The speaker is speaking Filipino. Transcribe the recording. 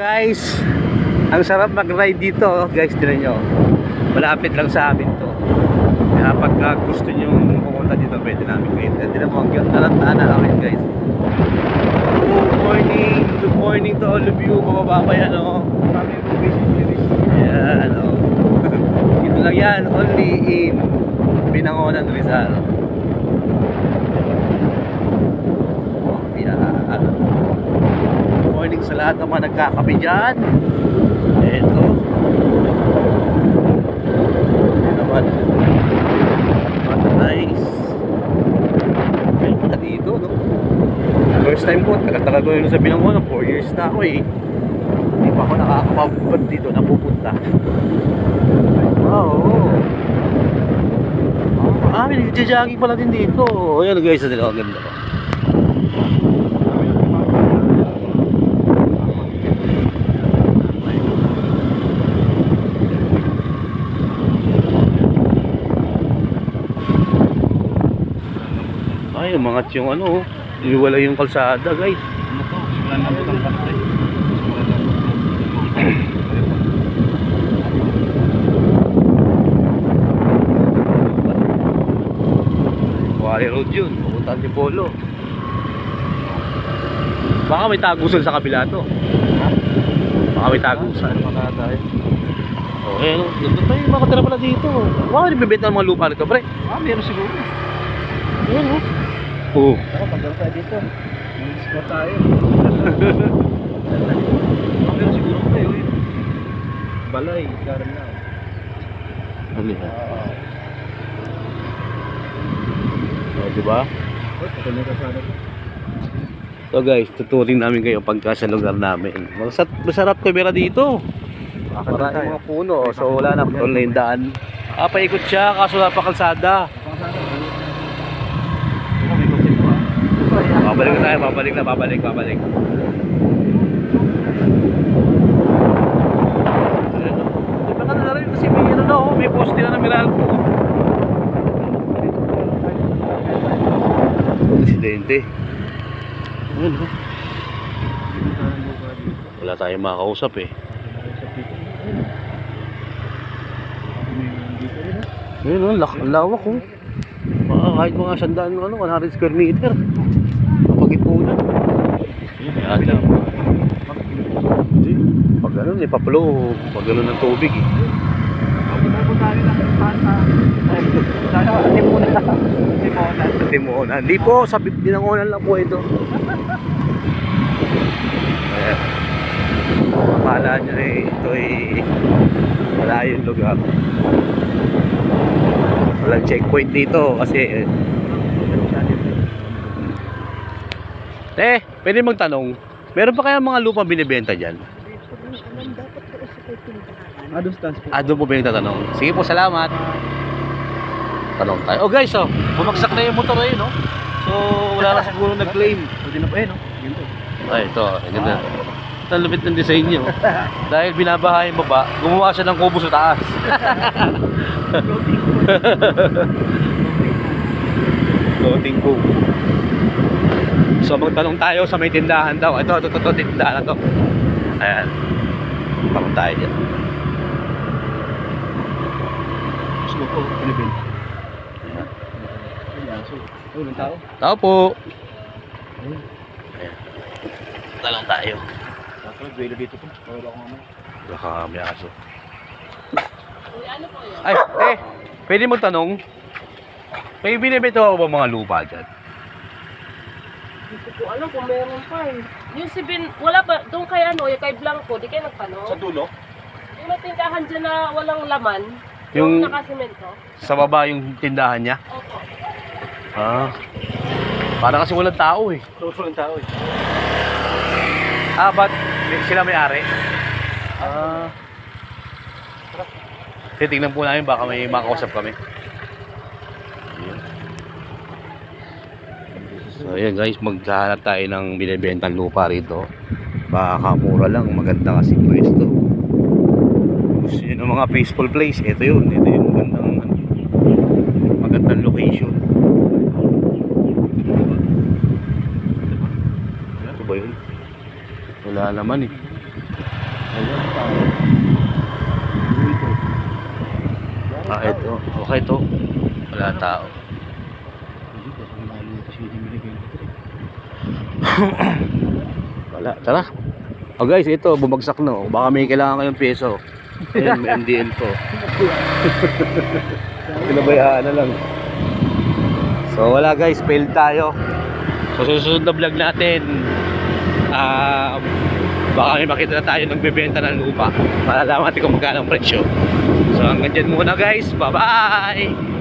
Guys, ang sarap mag-ride dito, oh. guys, tinan nyo. Malapit lang sa amin to. Kaya pagka gusto nyo pumunta dito, pwede namin kayo. Tinan mo, ang talantaan na namin, guys. Good morning, good morning to all of you, mga baba yan, oh. Yan, oh. Dito lang yan, only in Binangonan, Rizal. Oh, pinaka, ano, Good morning sa lahat ng mga nagkakape dyan. Ito. Ito naman. What nice. Ay, na dito, no? First time ko, tagal-tagal ko yun sa Binangonan. 4 years na ako eh. Hindi pa ako nakakapabot dito, napupunta. Oh, ah, may nagja-jogging pala din dito. Ayan guys, ang ganda ko. Ay, umangat yung ano, iwala yung kalsada, guys. Ano to? Wala na po ng bakte. Wali Road yun, pupunta ni Polo. Baka may tagusan sa kabila to. Baka may tagusan. Oh, eh, nandun pa yung mga tira pala dito. Baka nabibenta ng mga lupa nito, pre. Ah, meron siguro. Ayan, oh. Oo. Pagdala tayo dito. May spot tayo. Meron siguro tayo eh. Balay, karan na. Ano yan? Ah, Oh, diba? oh. So guys, tuturing namin kayo pagka sa lugar namin. Masarap, masarap kamera dito. Maraming mga puno, so wala na yung daan. Ah, paikot siya, kaso pa kalsada. Babalik na tayo, babalik na, babalik, babalik. Ayan, oh. Di ba ka na rin kasi may ano na oh, may poste na ng Meralco. Presidente. Ayan, oh. Wala tayong makakausap eh. Ayun, oh, lawak oh. Baka kahit mga sandaan ano, 100 square meter. Kapag-ipunan. Yan lang. Hindi. Ano, may papalo, pag ano ng tubig eh. Timonan. Hindi po, sa binangonan lang po ito. Ayan. Akala nyo eh, ito eh, malayong lugar. Walang checkpoint dito kasi eh, Eh, pwede magtanong. Meron pa kaya mga lupa binibenta dyan? Ah, doon stands po. Ah, doon po ba yung tatanong? Sige po, salamat. Tanong tayo. Oh guys, oh, bumagsak na yung motor eh, no? So, wala na siguro nag-claim. Pwede na po eh, no? Ganito. Ay, ito, ang ganda. Ito ang lupit ng design nyo. Dahil binabaha yung baba, gumawa siya ng kubo sa taas. Floating kubo. So, magtanong tayo sa may tindahan daw. Ito, ito, ito, ito tindahan na to. Ayan. Tanong tayo dyan. Ko, Pilipin. Ayan, tao. Tao po. Ayan. Tanong tayo. Dapat duelo dito po. Wala akong ano. Baka may aso. Ay, eh, pwede magtanong? May binibito ako ba mga lupa dyan? Hindi ko alam kung meron pa eh. Yung si Bin, wala pa, doon kay ano, yung kay Blanco, di kayo Sa nagtanong? dulo? Yung may tindahan dyan na walang laman, Yung- yung, nakasimento. Sa baba yung tindahan niya? Opo. Ah. Para kasi walang tao eh. Tulo ng tao eh. Ah, ba't may- sila may-ari? Ah. Titignan po namin baka may makausap kami. So ayan guys, maghahanap tayo ng binibentang lupa rito. Baka mura lang, maganda kasi pwesto. Gusto nyo ng mga peaceful place, ito yun. Ito yung magandang, ano, magandang location. Ito ba yun? Wala naman eh. Ah, ito. Okay to. Wala tao. Wala. Tara. Oh guys, ito. Bumagsak na. oh. Baka may kailangan kayong peso. Ayun, may MDN to. Pinabayaan na lang. So wala guys, fail tayo. So susunod na vlog natin, ah baka may makita na tayo nagbebenta ng lupa. Malalaman natin kung magkano ang presyo. So hanggang dyan muna guys. Bye-bye!